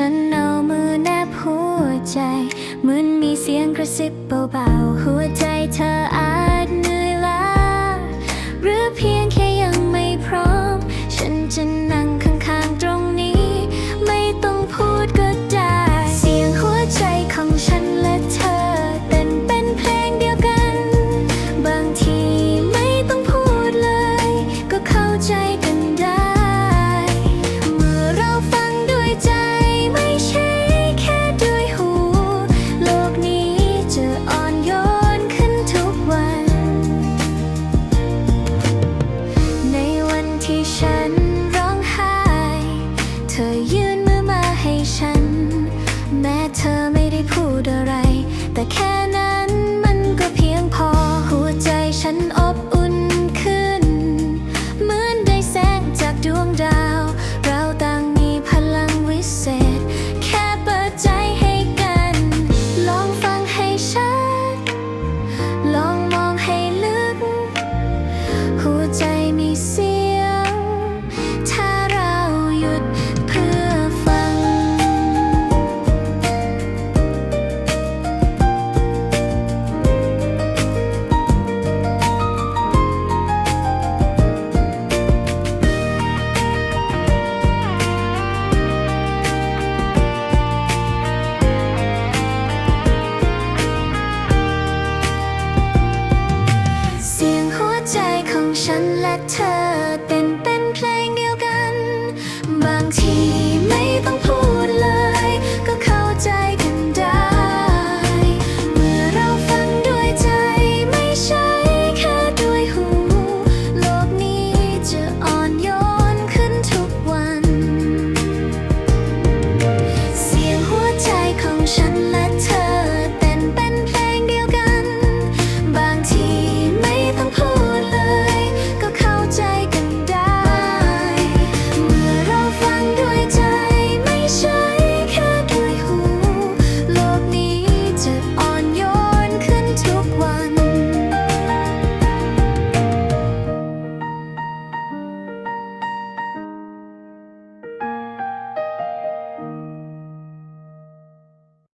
ฉันเอามือแนบหัวใจ เหมือนมีเสียงกระซิบเบาๆ หัวใจเธออา ที่ฉันร้องไห้ เธอยื่นมือมาให้ฉัน แม้เธอไม่ได้พูดอะไร แต่แค่นั้น ฉันและเธอเต้นเป็นเพลงเดียวกัน บางที